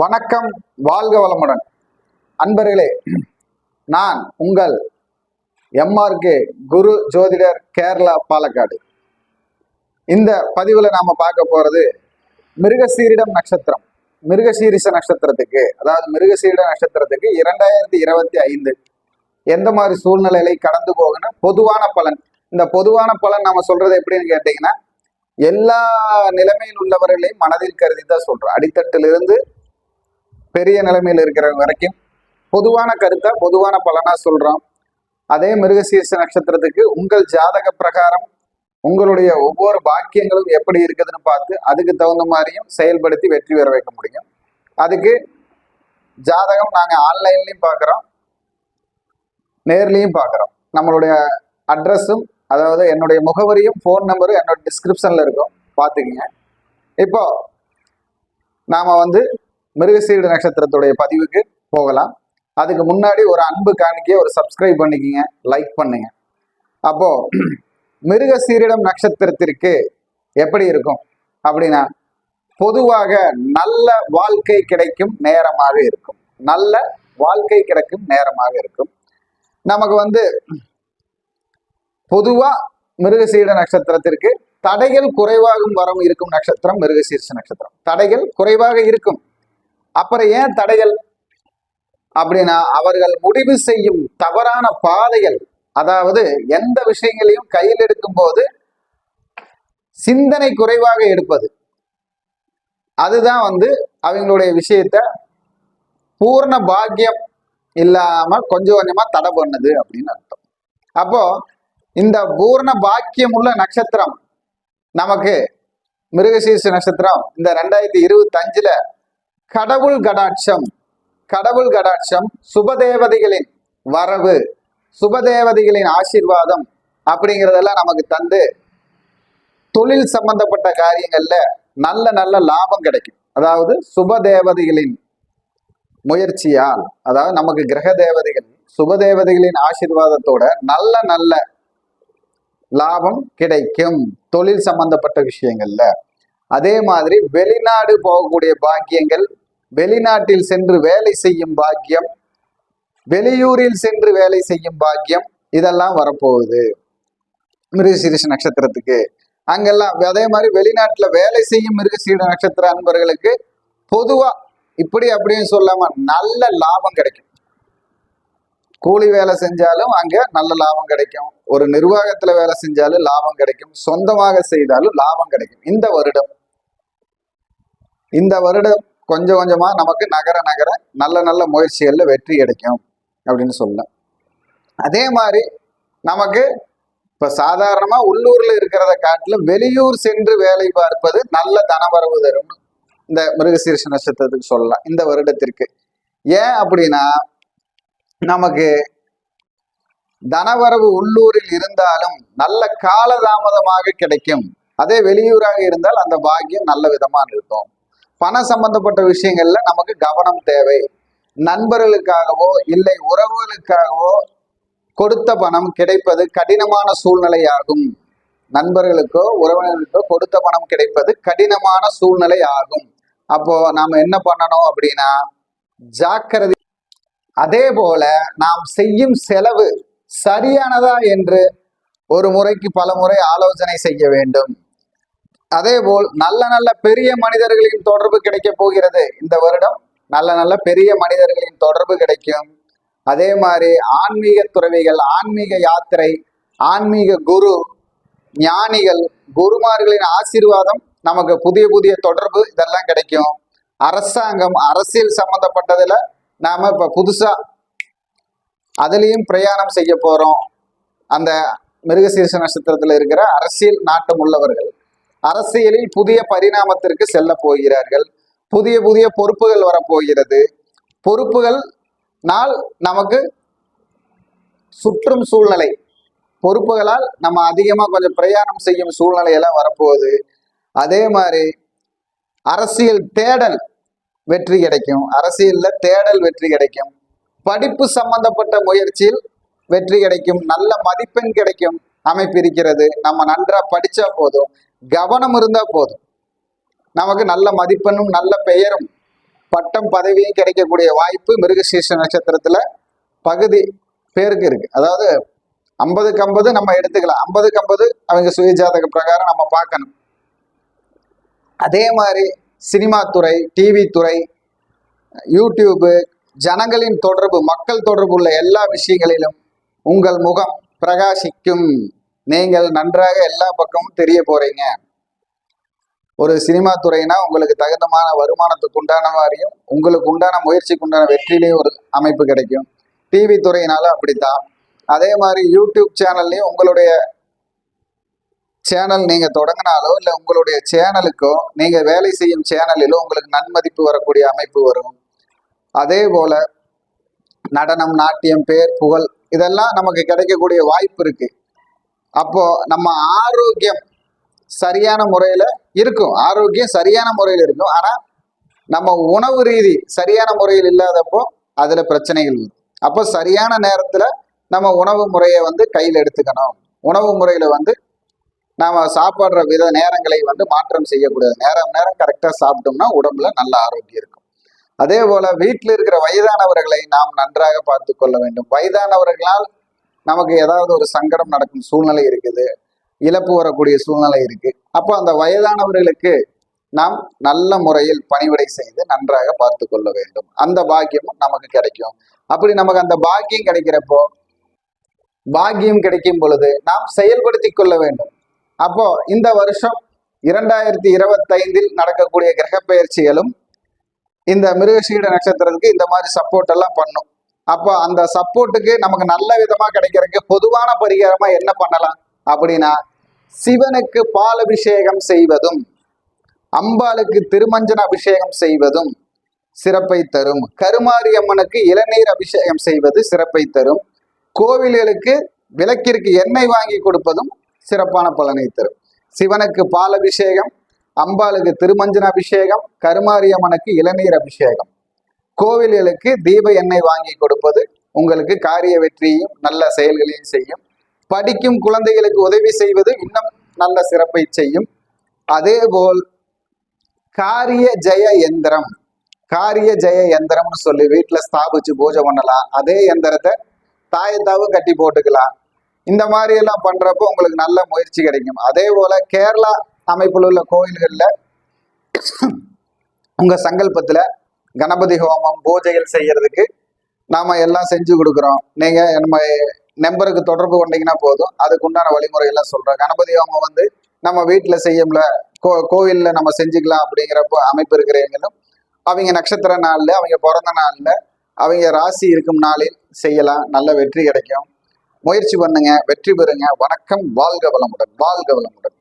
வணக்கம் வாழ்க வளமுடன். அன்பர்களே நான் உங்கள் எம்ஆர்கே குரு ஜோதிடர் கேரளா பாலக்காடு. இந்த பதிவில் நாம் பார்க்க போகிறது மிருகசீரிடம் நட்சத்திரம். மிருகசீரிச நட்சத்திரத்துக்கு அதாவது மிருகசீரிட நட்சத்திரத்துக்கு இரண்டாயிரத்தி இருபத்தி ஐந்து எந்த மாதிரி சூழ்நிலைகளை கடந்து போகணும் பொதுவான பலன். இந்த பொதுவான பலன் நம்ம சொல்றது எப்படின்னு கேட்டீங்கன்னா எல்லா நிலைமையில் உள்ளவர்களையும் மனதில் கருதி தான் சொல்றோம். அடித்தட்டிலிருந்து பெரிய நிலைமையில் இருக்கிற வரைக்கும் பொதுவான கருத்தை பொதுவான பலனா சொல்றோம். அதே மிருகசீர்ஷ நட்சத்திரத்துக்கு உங்கள் ஜாதக பிரகாரம் உங்களுடைய ஒவ்வொரு பாக்கியங்களும் எப்படி இருக்குதுன்னு பார்த்து அதுக்கு தகுந்த மாதிரியும் செயல்படுத்தி வெற்றி பெற வைக்க முடியும். அதுக்கு ஜாதகம் நாங்கள் ஆன்லைன்லையும் பார்க்குறோம் நேர்லையும் பார்க்குறோம் நம்மளுடைய அட்ரஸும் அதாவது என்னுடைய முகவரியும் ஃபோன் நம்பரும் என்னோட டிஸ்கிரிப்ஷனில் இருக்கும். பார்த்துக்கிங்க. இப்போ நாம் வந்து மிருகசீடு நட்சத்திரத்துடைய பதிவுக்கு போகலாம். அதுக்கு முன்னாடி ஒரு அன்பு காணிக்கையை ஒரு சப்ஸ்கிரைப் பண்ணிக்கிங்க லைக் பண்ணுங்க. அப்போ மிருகசீரிடம் நட்சத்திரத்திற்கு எப்படி இருக்கும்? அப்படின்னா பொதுவாக நல்ல வாழ்க்கை கிடைக்கும் நேரமாக இருக்கும். நல்ல வாழ்க்கை கிடைக்கும் நேரமாக இருக்கும். நமக்கு வந்து பொதுவா மிருகசீட நட்சத்திரத்திற்கு தடைகள் குறைவாகும் வரம் இருக்கும் நட்சத்திரம் மிருகசீர்ஷ நட்சத்திரம். தடைகள் குறைவாக இருக்கும். அப்புறம் ஏன் தடைகள்? அப்படின்னா அவர்கள் முடிவு செய்யும் தவறான பாதைகள் அதாவது எந்த விஷயங்களையும் கையில் எடுக்கும் போது சிந்தனை குறைவாக எடுப்பது. அதுதான் வந்து அவங்களுடைய விஷயத்த பூர்ண பாக்கியம் இல்லாம கொஞ்சம் கொஞ்சமா தடை பண்ணுது அப்படின்னு அர்த்தம். அப்போ இந்த பூர்ண பாக்கியம் உள்ள நட்சத்திரம் நமக்கு மிருகசீர்ஷ நட்சத்திரம் இந்த ரெண்டாயிரத்தி இருபத்தி அஞ்சுல கடவுள் கடாட்சம். கடவுள் கடாட்சம் சுபதேவதைகளின் வரவு சுபதேவதைகளின் ஆசீர்வாதம் அப்படிங்கிறதெல்லாம் நமக்கு தந்து தொழில் சம்பந்தப்பட்ட காரியங்கள்ல நல்ல நல்ல லாபம் கிடைக்கும். அதாவது சுபதேவதைகளின் முயற்சியால் அதாவது நமக்கு கிரக தேவதைகள் சுபதேவதைகளின் ஆசீர்வாதத்தோட நல்ல நல்ல லாபம் கிடைக்கும் தொழில் சம்பந்தப்பட்ட விஷயங்கள்ல. அதே மாதிரி வெளிநாடு போகக்கூடிய பாக்கியங்கள் வெளிநாட்டில் சென்று வேலை செய்யும் பாக்கியம் வெளியூரில் சென்று வேலை செய்யும் பாக்கியம் இதெல்லாம் வரப்போகுது. மிருகசீரிஷ நட்சத்திரத்துக்கு. அங்கெல்லாம் அதே மாதிரி வெளிநாட்டுல வேலை செய்யும் மிருகசீர நட்சத்திர அன்பர்களுக்கு பொதுவா இப்படி அப்படின்னு சொல்லாம நல்ல லாபம் கிடைக்கும். கூலி வேலை செஞ்சாலும் அங்க நல்ல லாபம் கிடைக்கும். ஒரு நிர்வாகத்துல வேலை செஞ்சாலும் லாபம் கிடைக்கும். சொந்தமாக செய்தாலும் லாபம் கிடைக்கும். இந்த வருடம். இந்த வருடம் கொஞ்சம் கொஞ்சமாக நமக்கு நகர நகர நல்ல நல்ல முயற்சிகளில் வெற்றி கிடைக்கும் அப்படின்னு சொல்லலாம். அதே மாதிரி நமக்கு இப்போ சாதாரணமாக உள்ளூரில் இருக்கிறத காட்டிலும் வெளியூர் சென்று வேலை பார்ப்பது நல்ல தனவரவு தரும். இந்த மிருகசீர்ஷ நட்சத்திரத்துக்கு சொல்லலாம். இந்த வருடத்திற்கு. ஏன் அப்படின்னா நமக்கு தனவரவு உள்ளூரில் இருந்தாலும் நல்ல காலதாமதமாக கிடைக்கும். அதே வெளியூராக இருந்தால் அந்த பாக்கியம் நல்ல விதமாக இருக்கும். பண சம்பந்தப்பட்ட விஷயங்கள்ல நமக்கு கவனம் தேவை. நண்பர்களுக்காகவோ இல்லை உறவுகளுக்காகவோ கொடுத்த பணம் கிடைப்பது கடினமான சூழ்நிலை ஆகும் நண்பர்களுக்கோ உறவினர்களுக்கோ கொடுத்த பணம் கிடைப்பது கடினமான சூழ்நிலை ஆகும். அப்போ நாம் என்ன பண்ணணும் அப்படின்னா ஜாக்கிரதை அதே போல நாம் செய்யும் செலவு சரியானதா என்று ஒரு முறைக்கு பல முறை ஆலோசனை செய்ய வேண்டும். அதே போல் நல்ல நல்ல பெரிய மனிதர்களின் தொடர்பு கிடைக்க போகிறது. இந்த வருடம் நல்ல நல்ல பெரிய மனிதர்களின் தொடர்பு கிடைக்கும். அதே மாதிரி ஆன்மீக துறவிகள் ஆன்மீக யாத்திரை ஆன்மீக குரு ஞானிகள் குருமார்களின் ஆசீர்வாதம் நமக்கு புதிய புதிய தொடர்பு இதெல்லாம் கிடைக்கும். அரசாங்கம் அரசியல் சம்பந்தப்பட்டதுல நாம இப்ப புதுசா அதுலேயும் பிரயாணம் செய்ய போறோம். அந்த மிருகசீர்ஷ நட்சத்திரத்தில் இருக்கிற அரசியல் நாட்டம் உள்ளவர்கள் அரசியலில் புதிய பரிணாமத்திற்கு செல்ல போகிறார்கள். புதிய புதிய பொறுப்புகள் வரப்போகிறது. பொறுப்புகள் நாள் நமக்கு சுற்றும் சூழ்நிலை. பொறுப்புகளால் நம்ம அதிகமாக கொஞ்சம் பிரயாணம் செய்யும் சூழ்நிலையெல்லாம் வரப்போகுது. அதே மாதிரி அரசியல் தேடல் வெற்றி கிடைக்கும். அரசியல்ல தேடல் வெற்றி கிடைக்கும். படிப்பு சம்பந்தப்பட்ட முயற்சியில் வெற்றி கிடைக்கும். நல்ல மதிப்பெண் கிடைக்கும். அமைப்பு இருக்கிறது நம்ம நன்றா படிச்சா போதும். கவனம் இருந்தா போதும். நமக்கு நல்ல மதிப்பெண்ணும் நல்ல பெயரும் பட்டம் பதவியும் கிடைக்கக்கூடிய வாய்ப்பு மிருகசீர்ஷ நட்சத்திரத்துல பகுதி பேருக்கு இருக்கு. அதாவது ஐம்பதுக்கு ஐம்பது நம்ம எடுத்துக்கலாம். ஐம்பதுக்கு ஐம்பது அவங்க சுயஜாதக பிரகாரம் நம்ம பார்க்கணும். அதே மாதிரி சினிமா துறை டிவி துறை யூடியூபு ஜனங்களின் தொடர்பு மக்கள் தொடர்பு உள்ள எல்லா விஷயங்களிலும் உங்கள் முகம் பிரகாசிக்கும். நீங்கள் நன்றாக எல்லா பக்கமும் தெரிய போறீங்க. ஒரு சினிமா துறைனா உங்களுக்கு தகுந்தமான வருமானத்துக்கு உண்டான மாதிரியும் உங்களுக்கு உண்டான முயற்சிக்கு உண்டான வெற்றிலையும் ஒரு அமைப்பு கிடைக்கும். டிவி துறையினாலும் அப்படித்தான். அதே மாதிரி யூடியூப் சேனல்லையும் உங்களுடைய சேனல் நீங்க தொடங்கினாலோ இல்லை உங்களுடைய சேனலுக்கோ நீங்க வேலை செய்யும் சேனலிலோ உங்களுக்கு நன்மதிப்பு வரக்கூடிய அமைப்பு வரும். அதே போல நடனம் நாட்டியம் பேர் புகழ் இதெல்லாம் நமக்கு கிடைக்கக்கூடிய வாய்ப்பு இருக்கு. அப்போ நம்ம ஆரோக்கியம் சரியான முறையில இருக்கும். ஆரோக்கியம் சரியான முறையில் இருக்கும். ஆனா நம்ம உணவு ரீதி சரியான முறையில் இல்லாதப்போ அதுல பிரச்சனைகள் வரும். அப்போ சரியான நேரத்துல நம்ம உணவு முறையை வந்து கையில் எடுத்துக்கணும். உணவு முறையில வந்து நாம சாப்பிட்ற வித நேரங்களை வந்து மாற்றம் செய்யக்கூடாது. நேரம் நேரம் கரெக்டாக சாப்பிட்டோம்னா உடம்புல நல்ல ஆரோக்கியம் இருக்கும். அதே போல வீட்டில் இருக்கிற வயதானவர்களை நாம் நன்றாக பார்த்து கொள்ள வேண்டும். வயதானவர்களால் நமக்கு ஏதாவது ஒரு சங்கடம் நடக்கும் சூழ்நிலை இருக்குது. இழப்பு வரக்கூடிய சூழ்நிலை இருக்கு. அப்போ அந்த வயதானவர்களுக்கு நாம் நல்ல முறையில் பணிவிடை செய்து நன்றாக பார்த்து கொள்ள வேண்டும். அந்த பாக்கியமும் நமக்கு கிடைக்கும். அப்படி நமக்கு அந்த பாக்கியம் கிடைக்கிறப்போ பாக்கியம் கிடைக்கும் பொழுது நாம் செயல்படுத்தி கொள்ள வேண்டும். அப்போ இந்த வருஷம் இரண்டாயிரத்தி இருபத்தைந்தில் நடக்கக்கூடிய கிரக பயிற்சிகளும் இந்த மிருகசீட நட்சத்திரத்துக்கு இந்த மாதிரி சப்போர்ட் எல்லாம் பண்ணும். அப்போ அந்த சப்போர்ட்டுக்கு நமக்கு நல்ல விதமா கிடைக்கிறதுக்கு பொதுவான பரிகாரமா என்ன பண்ணலாம்? அப்படின்னா சிவனுக்கு பால் அபிஷேகம் செய்வதும் அம்பாளுக்கு திருமஞ்சன அபிஷேகம் செய்வதும் சிறப்பை தரும். கருமாரி அம்மனுக்கு இளநீர் அபிஷேகம் செய்வது சிறப்பை தரும். கோவில்களுக்கு விளக்கிற்கு எண்ணெய் வாங்கி கொடுப்பதும் சிறப்பான பலனை தரும். சிவனுக்கு பால் அபிஷேகம் அம்பாளுக்கு திருமஞ்சன அபிஷேகம் கருமாரியம்மனுக்கு இளநீர் அபிஷேகம். கோவில்களுக்கு தீப எண்ணெய் வாங்கி கொடுப்பது உங்களுக்கு காரிய வெற்றியையும் நல்ல செயல்களையும் செய்யும். படிக்கும் குழந்தைகளுக்கு உதவி செய்வது இன்னும் நல்ல சிறப்பை செய்யும். அதேபோல் காரிய ஜெய எந்திரம் காரிய ஜெய எந்திரம்னு சொல்லி வீட்டில் ஸ்தாபிச்சு பூஜை பண்ணலாம். அதே எந்திரத்தை தாயத்தாவும் கட்டி போட்டுக்கலாம். இந்த மாதிரி எல்லாம் பண்றப்போ உங்களுக்கு நல்ல முயற்சி கிடைக்கும். அதே போல கேரளா அமைப்பில் உள்ள கோயில்களில் உங்கள் சங்கல்பத்தில் கணபதி ஹோமம் பூஜைகள் செய்யறதுக்கு நாம் எல்லாம் செஞ்சு கொடுக்குறோம். நீங்கள் நம்ம நம்பருக்கு தொடர்பு கொண்டீங்கன்னா போதும். அதுக்கு உண்டான வழிமுறையெல்லாம் சொல்கிறோம் கணபதி ஹோமம் வந்து நம்ம வீட்டில் செய்யும்ல கோ கோவிலில் நம்ம செஞ்சுக்கலாம் அப்படிங்கிறப்போ அமைப்பு இருக்கிறவங்களும் அவங்க நட்சத்திர நாளில் அவங்க பிறந்த நாளில் அவங்க ராசி இருக்கும் நாளில் செய்யலாம். நல்ல வெற்றி கிடைக்கும். முயற்சி பண்ணுங்க வெற்றி பெறுங்க. வணக்கம். வாழ்க வளமுடன். வாழ்க வளமுடன்.